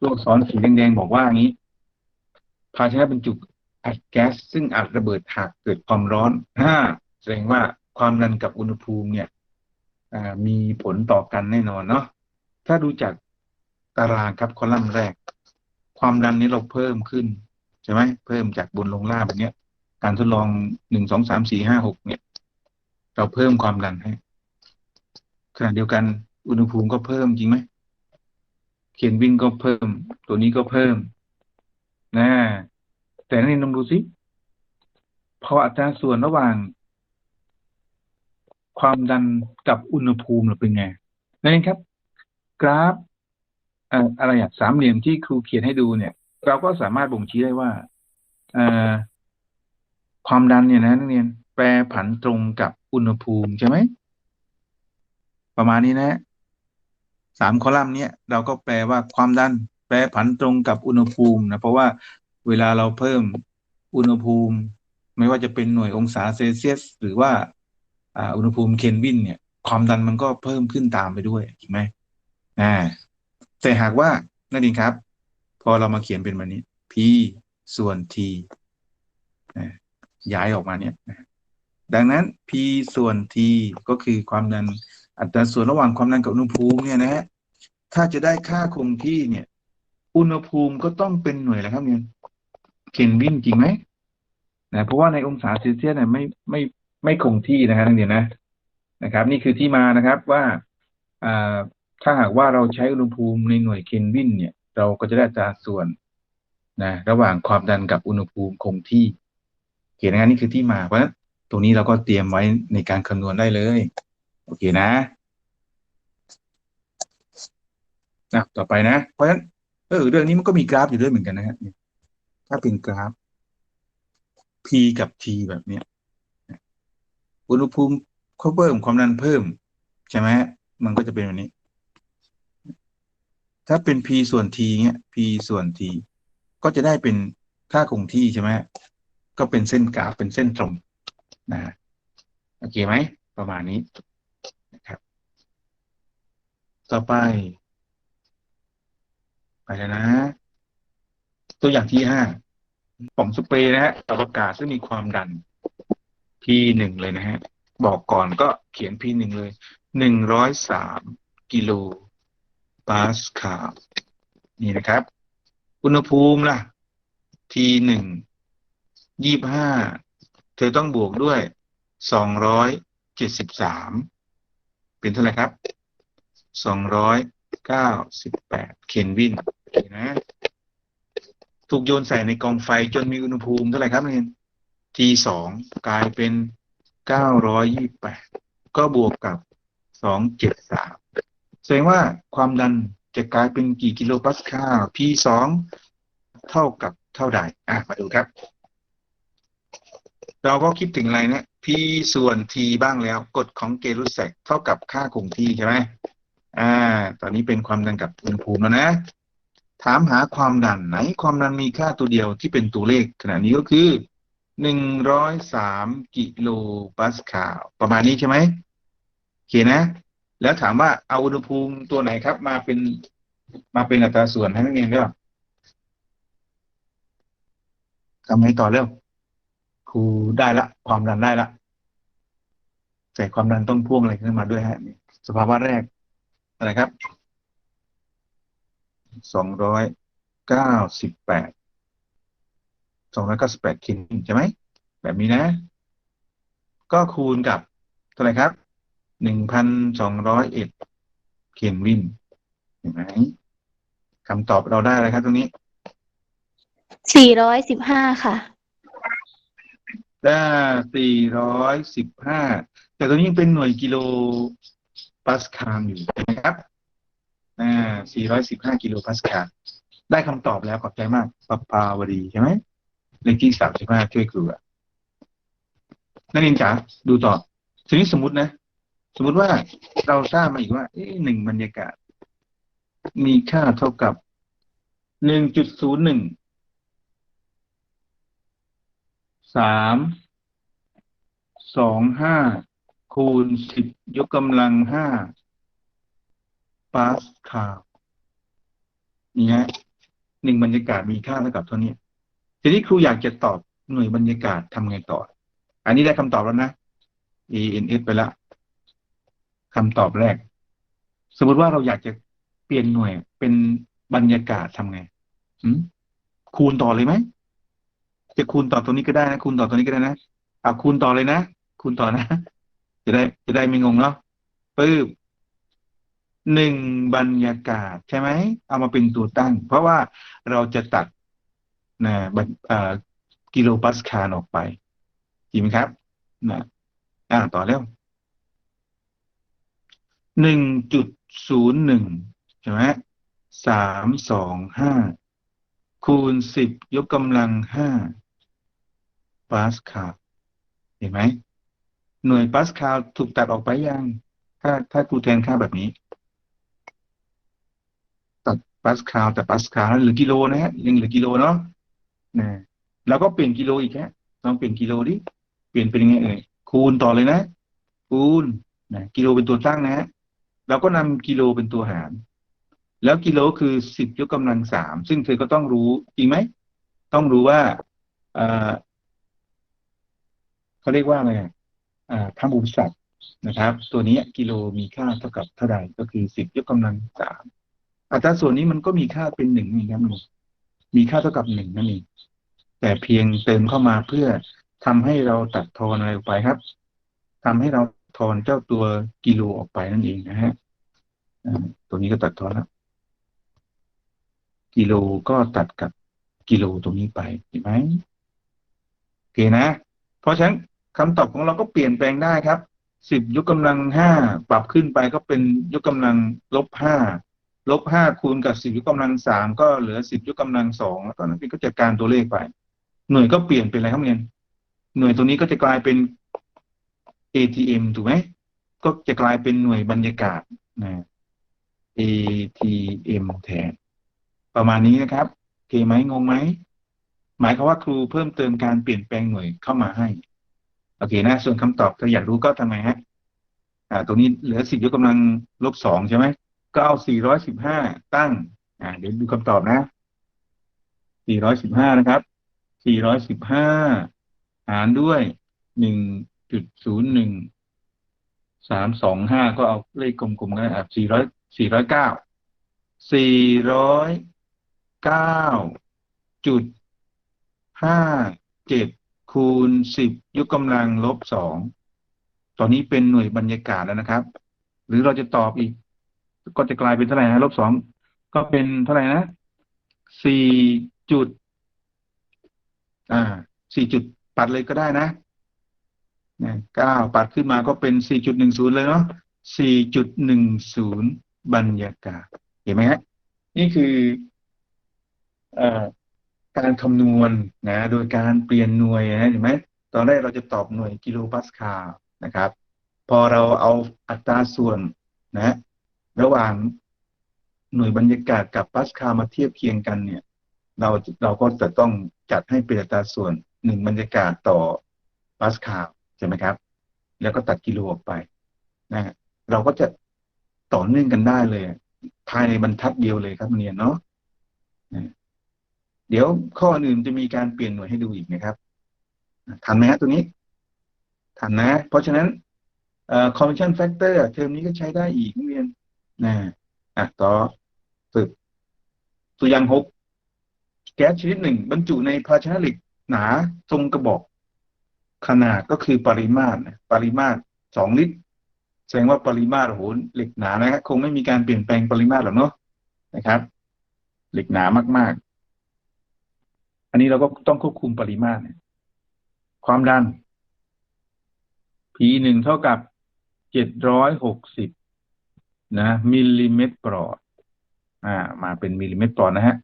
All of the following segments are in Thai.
ตัวอักษรสีแดงๆบอกว่าอย่างนี้ภาชนะบรรจุอัดแก๊สซึ่งอาจระเบิดหากเกิดความร้อนห้าแสดงว่าความดันกับอุณหภูมิเนี่ยมีผลต่อกันแน่นอนเนาะถ้าดูจากตารางครับคอลัมน์แรก ความดันนี้เราเพิ่มขึ้นใช่ไหมเพิ่มจากบนลงล่างแบบเนี้ย การทดลองหนึ่งสองสามสี่ห้าหกเนี่ย เราเพิ่มความดันให้ขณะเดียวกันอุณหภูมิก็เพิ่มจริงไหม เขียนวิ่งก็เพิ่ม ตัวนี้ก็เพิ่มนะแต่นี่ลองดูสิพออัตราส่วนระหว่าง ความดันกับอุณหภูมิเราเป็นไงนั่นเองครับ กราฟอะไรอะสามเหลี่ยมที่ครูเขียนให้ดูเนี่ย เราก็สามารถบ่งชี้ได้ว่าความดันเนี่ยนะนักเรียนแปรผันตรงกับอุณหภูมิใช่ไหม ประมาณนี้นะ สามคอลัมน์เนี้ยเราก็แปลว่าความดันแปรผันตรงกับอุณหภูมินะเพราะว่าเวลาเราเพิ่มอุณหภูมิ ไม่ว่าจะเป็นหน่วยองศาเซลเซียส หรือว่าอ่าอุณหภูมิเคลวินเนี่ย ความดันมันก็เพิ่มขึ้นตามไปด้วยถูกไหมอ่าแต่หากว่านั่นเองครับ พอเรามาเขียนเป็นแบบนี้ p ส่วน t อ่าย้ายออกมาเนี่ย ดังนั้น p ส่วน t ก็คือความดัน อัตราส่วนระหว่างความดันกับอุณหภูมิเนี่ยนะฮะถ้าจะได้ค่าคงที่เนี่ย อุณหภูมิก็ต้องเป็นหน่วยอะไรครับเนี่ยเคลวินจริงไหมนะเพราะว่าในองศาเซลเซียสเนี่ยไม่ไม่ไม่คงที่นะครับนักเรียนนะนะครับ นี่คือที่มานะครับว่าอ่าถ้าหากว่าเราใช้อุณหภูมิในหน่วยเคลวินเนี่ย เราก็จะได้อัตราส่วนนะระหว่างความดันกับอุณหภูมิคงที่เขียนนะครับนี่คือที่มาเพราะฉะนั้นตรงนี้เราก็เตรียมไว้ในการคำนวณได้เลย โอเคนะนะต่อไปนะ เพราะฉะนั้นเออเรื่องนี้มันก็มีกราฟอยู่ด้วยเหมือนกันนะฮะถ้าเป็นกราฟ P กับ T แบบเนี้ยอุณหภูมิเขาเพิ่มความดันเพิ่ม ใช่ไหมมันก็จะเป็นแบบนี้ ถ้าเป็น P ส่วน T เนี้ย P ส่วน T ก็จะได้เป็นค่าคงที่ใช่ไหมก็เป็นเส้นกราฟเป็นเส้นตรงนะโอเคไหม ประมาณนี้ ต่อไป ไปแล้วนะ ตัวอย่างที่ห้าป่องสเปรย์นะฮะอวกาศซึ่งมีความดัน P หนึ่งเลยนะฮะ บอกก่อนก็เขียน P หนึ่งเลยหนึ่งร้อยสามกิโลปาสคาลนี่นะครับ อุณหภูมิล่ะ T หนึ่งยี่ห้าเธอต้องบวกด้วยสองร้อยเจ็ดสิบสามเป็นเท่าไหร่ครับ สองร้อยเก้าสิบแปดเคลวินนะถูกโยนใส่ในกองไฟจนมีอุณหภูมิเท่าไหร่ครับเรียน T สองกลายเป็นเก้าร้อยยี่แปดก็บวกกับสองเจ็ดสามแสดงว่าความดันจะกลายเป็นกี่กิโลปาสคาล P สองเท่ากับเท่าใดอะมาดูครับ เราก็คิดถึงอะไรนะ P ส่วน T บ้างแล้วกฎของเกรุสแซกเท่ากับค่าคงที่ใช่ไหม อ่า ตอนนี้เป็นความดันกับอุณหภูมิแล้วนะ ถามหาความดันไหน ความดันมีค่าตัวเดียวที่เป็นตัวเลขขณะนี้ก็คือหนึ่งร้อยสามกิโลปาสคาลประมาณนี้ใช่ไหมโอเคนะ แล้วถามว่าเอาอุณหภูมิตัวไหนครับ มาเป็นมาเป็นอัตราส่วนให้นักเรียนด้วยทำไงต่อเร็วครูได้ละ ความดันได้ละแต่ความดันต้องพ่วงอะไรขึ้นมาด้วยฮะสภาวะแรก อะไรครับสองร้อยเก้าสิบแปดสองร้อยเก้าสิบแปดคินใช่ไหม แบบนี้นะ ก็คูณกับเท่าไหร่ครับหนึ่งพันสองร้อยเอ็ดเคลวินเห็นไหมคำตอบเราได้อะไรครับตรงนี้สี่ร้อยสิบห้าค่ะ ได้สี่ร้อยสิบห้าแต่ตัวนี้ยังเป็นหน่วยกิโล ปาสคาลอยู่นะครับอ่าสี่ร้อยสิบห้ากิโลปาสคาล ได้คำตอบแล้วขอบใจมากปปาวดีใช่ไหมเลขที่สามสิบห้าช่วยครูอะนักเรียนจ๋าดูต่อทีนี้สมมตินะ สมมติว่าเราทราบมาอีกว่าหนึ่งบรรยากาศ มีค่าเท่ากับหนึ่งจุดศูนย์หนึ่งสามสองห้า คูณสิบยกกำลังห้าปาสคาลนี่ฮะหนึ่งบรรยากาศมีค่าเท่ากับเท่านี้ทีนี้ครูอยากจะตอบหน่วยบรรยากาศทำไงต่อ อันนี้ได้คำตอบแล้วนะ ENS ไปละคำตอบแรก สมมติว่าเราอยากจะเปลี่ยนหน่วยเป็นบรรยากาศทำไงคูณต่อเลยไหมจะคูณต่อตรงนี้ก็ได้นะคูณต่อตรงนี้ก็ได้นะเอาคูณต่อเลยนะคูณต่อนะ จะได้จะได้ไม่งงเนาะปึ๊บหนึ่งบรรยากาศใช่ไหม เอามาเป็นตัวตั้ง เพราะว่าเราจะตัดนะบกิโลปาสคาลออกไปจริงไหมครับนะอ่าต่อแล้วหนึ่งจุดศูนย์หนึ่งใช่ไหมสามสองห้าคูณสิบยกกำลังห้าปาสคาลเห็นไหม หน่วยปาสคาลถูกตัดออกไปยัง ถ้าถ้าครูแทนค่าแบบนี้ ตัดปาสคาลแต่ปาสคาลแล้วเหลือกิโลนะฮะยังเหลือกิโลเนาะนะแล้วก็เปลี่ยนกิโลอีกฮะลองเปลี่ยนกิโลดิเปลี่ยนเป็นยังไงเอ่ยคูณต่อเลยนะ คูณนะกิโลเป็นตัวตั้งนะฮะเราก็นำกิโลเป็นตัวหาร แล้วกิโลคือสิบยกกำลังสามซึ่งเธอก็ต้องรู้จริงไหมต้องรู้ว่าเอ่อเขาเรียกว่าอะไร อะอ่าทางบุมศักดิ์นะครับ ตัวนี้กิโลมีค่าเท่ากับเท่าใดก็คือสิบยกกำลังสามอัตราส่วนนี้มันก็มีค่าเป็นหนึ่งนี่ครับมีค่าเท่ากับหนึ่งนั่นเองแต่เพียงเติมเข้ามาเพื่อทำให้เราตัดทอนอะไรออกไปครับทำให้เราทอนเจ้าตัวกิโลออกไปนั่นเองนะฮะตัวนี้ก็ตัดทอนแล้วกิโลก็ตัดกับกิโลตรงนี้ไปเห็นไหมโอเคนะ เพราะฉะนั้น คำตอบของเราก็เปลี่ยนแปลงได้ครับสิบยกกำลังห้าปรับขึ้นไปก็เป็นยกกำลังลบห้าลบห้าคูณกับสิบยกกำลังสามก็เหลือสิบยกกำลังสองแล้วก็นั่นก็จัดการตัวเลขไป หน่วยก็เปลี่ยนเป็นอะไรครับเรียนหน่วยตัวนี้ก็จะกลายเป็น ATM ถูกไหมก็จะกลายเป็นหน่วยบรรยากาศนะ ATM แทนประมาณนี้นะครับเคไหมงงไหมหมายความว่าครูเพิ่มเติมการเปลี่ยนแปลงหน่วยเข้ามาให้ โอเคนะ ส่วนคำตอบถ้าอยากรู้ก็ทำไงฮะอ่าตรงนี้เหลือสิบยกกำลังลบสองใช่ไหมก็เอาสี่ร้อยสิบห้าตั้ง อ่า เดี๋ยวดูคำตอบนะสี่ร้อยสิบห้านะครับสี่ร้อยสิบห้าหารด้วยหนึ่งจุดศูนย์หนึ่งสามสองห้าก็เอาเลขกลมๆก็ได้อะสี่ร้อยสี่ร้อยเก้าสี่ร้อยเก้าจุดห้าเจ็ด คูณสิบยกกำลังลบสองตอนนี้เป็นหน่วยบรรยากาศแล้วนะครับ หรือเราจะตอบอีก ก็จะกลายเป็นเท่าไหร่นะลบสองก็เป็นเท่าไหร่นะสี่จุด อ่าสี่จุดปัดเลยก็ได้นะนะเก้าปัดขึ้นมาก็เป็นสี่จุดหนึ่งศูนย์เลยเนาะสี่จุดหนึ่งศูนย์บรรยากาศ เห็นไหมฮะนี่คือ เอ่อ การคำนวณนะโดยการเปลี่ยนหน่วยนะเห็นไหมตอนแรกเราจะตอบหน่วยกิโลปาสคาลนะครับ พอเราเอาอัตราส่วนนะระหว่างหน่วยบรรยากาศกับปาสคาลมาเทียบเคียงกันเนี่ยเราเราก็จะต้องจัดให้เป็นอัตราส่วนหนึ่งบรรยากาศต่อปาสคาลใช่ไหมครับ แล้วก็ตัดกิโลออกไปนะฮะเราก็จะต่อเนื่องกันได้เลย ภายในบรรทัดเดียวเลยครับเรียนเนาะ เดี๋ยวข้ออื่นจะมีการเปลี่ยนหน่วยให้ดูอีกนะครับทันไหมฮะตัวนี้ทันนะ เพราะฉะนั้นเอ่อ conversion factor เทอมนี้ก็ใช้ได้อีกนักเรียนนะอะต่อฝึกตัวอย่างหกแก๊สชนิดหนึ่งบรรจุในภาชนะเหล็กหนาทรงกระบอก ขนาดก็คือปริมาตรปริมาตรสองลิตร แสดงว่าปริมาตรโอ้โหเหล็กหนานะครับคงไม่มีการเปลี่ยนแปลงปริมาตรหรอกเนาะนะครับ เหล็กหนามากๆ อันนี้เราก็ต้องควบคุมปริมาตรเนี่ยความดัน P หนึ่งเท่ากับเจ็ดร้อยหกสิบนะมิลลิเมตรปลอด อ่า มาเป็นมิลลิเมตรปลอดนะฮะ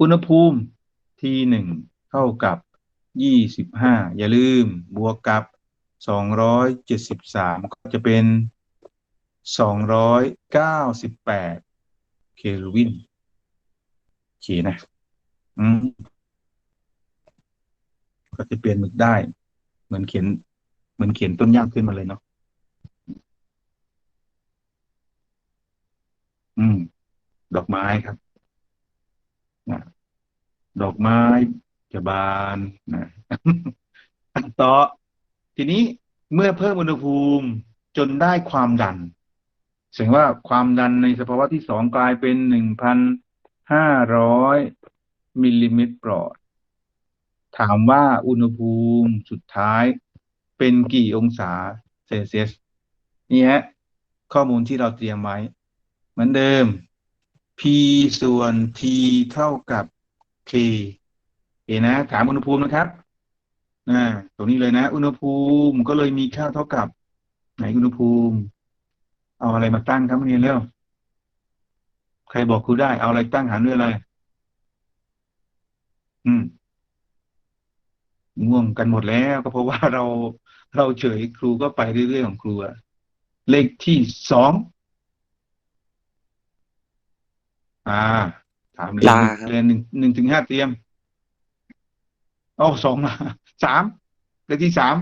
อุณหภูมิ T หนึ่งเท่ากับยี่สิบห้าอย่าลืมบวกกับสองร้อยเจ็ดสิบสามก็จะเป็นสองร้อยเก้าสิบแปดเคลวินโอเคนะ อืมก็จะเปลี่ยนหมึกได้ เหมือนเขียน เหมือนเขียนต้นย่างขึ้นมาเลยเนาะอืม ดอกไม้ครับนะดอกไม้จะบานนะต่อทีนี้เมื่อเพิ่มอุณหภูมิจนได้ความดันแสดงว่าความดันในสภาวะที่สองกลายเป็นหนึ่งพันห้าร้อย มิลลิเมตรปลอด ถามว่าอุณหภูมิสุดท้ายเป็นกี่องศาเซลเซียสนี่ฮะข้อมูลที่เราเตรียมไว้ เหมือนเดิม P ส่วน T เท่ากับ K เห็นนะ ถามอุณหภูมินะครับอ่าตรงนี้เลยนะ อุณหภูมิก็เลยมีค่าเท่ากับ ไหนอุณหภูมิ เอาอะไรมาตั้งครับเรียนเร็วใครบอกครูได้ เอาอะไรตั้งหารด้วยอะไร อืม ง่วงกันหมดแล้วก็เพราะว่าเราเราเฉยครูก็ไปเรื่อยๆของครูอะเลขที่สองอ่า ถามเรียนลาครับ เรียนหนึ่งหนึ่งถึงห้าเตรียมอ๋อสองมาสามเลขที่สาม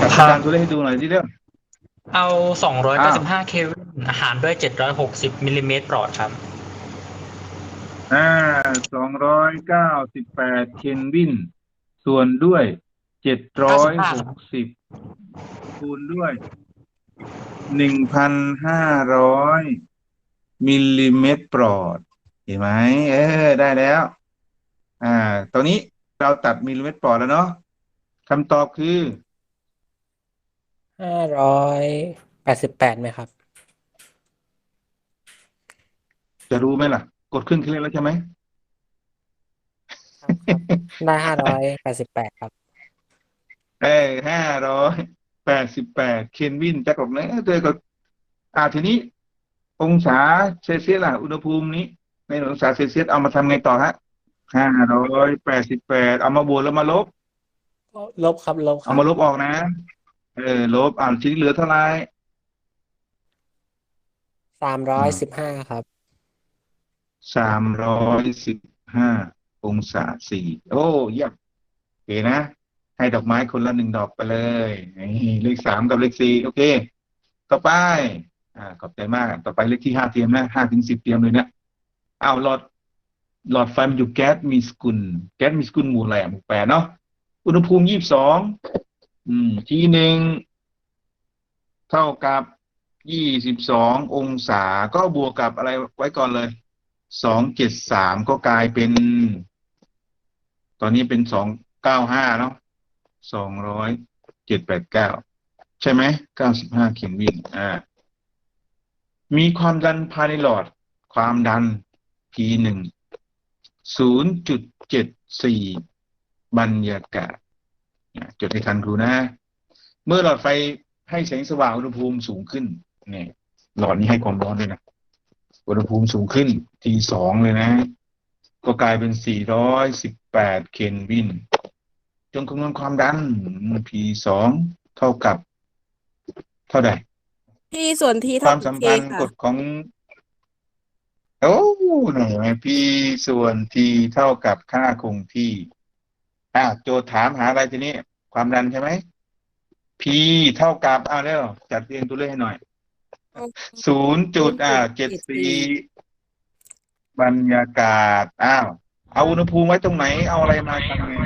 จับครับการตัวเลขให้ดูหน่อยที่เรื่อง เอา 295 เคลวิน อาหารด้วย 760 มิลลิเมตรปลอดครับ อ่าสองร้อยเก้าสิบแปดเคลวิน ส่วนด้วยเจ็ดร้อยหกสิบคูณด้วยหนึ่งพันห้าร้อยมิลลิเมตรปลอด เห็นไหมเออ ได้แล้ว อ่า ตอนนี้เราตัดมิลลิเมตรปลอดแล้วเนาะคำตอบคือห้าร้อยแปดสิบแปดไหมครับ จะรู้ไหมล่ะ กดขึ้นเครื่องแล้วใช่ไหมได้ห้าร้อยแปดสิบแปดครับ เอ้ห้าร้อยแปดสิบแปดเคลวินจะกดเลยเจอกับอ่าทีนี้ องศาเซลเซียสล่ะ อุณหภูมินี้ ในองศาเซลเซียสเอามาทำไงต่อฮะห้าร้อยแปดสิบแปดเอามาบวกแล้วมาลบ ลบครับ ลบครัเอาบมาลบออกนะ เออ ลบอ่าทีนี้เหลือเท่าไหร่สามร้อยสิบห้าครับ สามร้อยสิบห้าองศาสี่โอ้เยี่ยมโอเคนะ ให้ดอกไม้คนละหนึ่งดอกไปเลยเลขสามกับเลขสี่โอเค ต่อไป อ่า ขอบใจมาก ต่อไปเลขที่ห้าเตรียมนะห้าถึงสิบเตรียมเลยนะอ้าวหลอดหลอดไฟมันอยู่แก๊สมีสกุล แก๊สมีสกุลหมู่อะไรหมู่แปดเนาะอุณหภูมิยี่สิบสองทีหนึ่งเท่ากับยี่สิบสององศาก็บวกกับอะไรไว้ก่อนเลย สองเจ็ดสามก็กลายเป็น ตอนนี้เป็นสองเก้าห้าเนาะสองร้อยเจ็ดแปดเก้าใช่ไหมเก้าสิบห้าเคลวินอ่ามีความดันภายในหลอด ความดัน P หนึ่งศูนย์จุดเจ็ดสี่บรรยากาศจดให้ทันครูนะ เมื่อหลอดไฟให้แสงสว่างอุณหภูมิสูงขึ้น เนี่ย หลอดนี้ให้ความร้อนด้วยนะ อุณหภูมิสูงขึ้นทีสองเลยนะ ก็กลายเป็น 418 เคลวิน จงคำนวณความดัน P สองเท่ากับ เท่าใดที่ส่วนที่คเท่าวามกัสับมเคพันธ์ค่ะกฎของ โอ้ไหนไหม P ส่วน T เท่ากับค่าคงที่อะโจทย์ถามหาอะไรทีนี้ ความดันใช่ไหม P เท่ากับอ่าเร็วจัดเรียงตัวเลขให้หน่อย ศูนย์จุดอ่าเจ็ดสี่บรรยากาศ อ้าว เอาอุณหภูมิไว้ตรงไหน เอาอะไรมาทำไง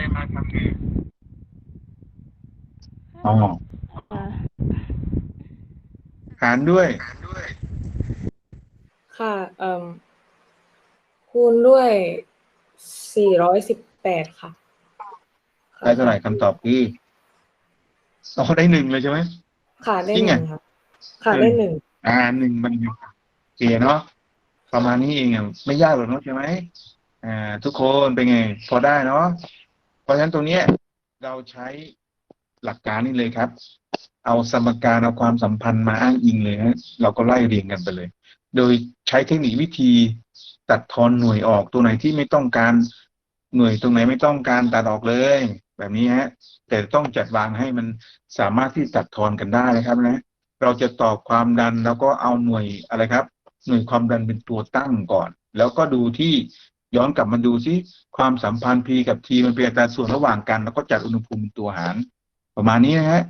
อ๋ออ่าหารด้วย ค่ะ เอ่มคูณด้วย418ค่ะ ได้เท่าไหร่คำตอบคืออ๋อได้หนึ่งเลยใช่ไหมค่ะได้จริงหไงนึ่งค่ะ ค่ะได้หนึ่ง อ่าหนึ่งบรรยากาศโอเคเนาะประมาณนี้เองไม่ยากหรอกเนาะใช่ไหมอ่า ทุกคนเป็นไง พอได้เนาะเพราะฉะนั้นตรงนี้เราใช้หลักการนี้เลยครับ เอาสมการเอาความสัมพันธ์มาอ้างอิงเลยฮะเราก็ไล่เรียงกันไปเลย โดยใช้เทคนิควิธีตัดทอนหน่วยออกตัวไหนที่ไม่ต้องการหน่วยตรงไหนไม่ต้องการตัดออกเลย แบบนี้ฮะ แต่ต้องจัดวางให้มันสามารถที่ตัดทอนกันได้นะครับนะ เราจะตอบความดันแล้วก็เอาหน่วยอะไรครับ หน่วยความดันเป็นตัวตั้งก่อน แล้วก็ดูที่ย้อนกลับมาดูซิความสัมพันธ์ P กับ T มันเป็นอัตราส่วนระหว่างกัน แล้วก็จัดอุณหภูมิเป็นตัวหาร ประมาณนี้นะฮะ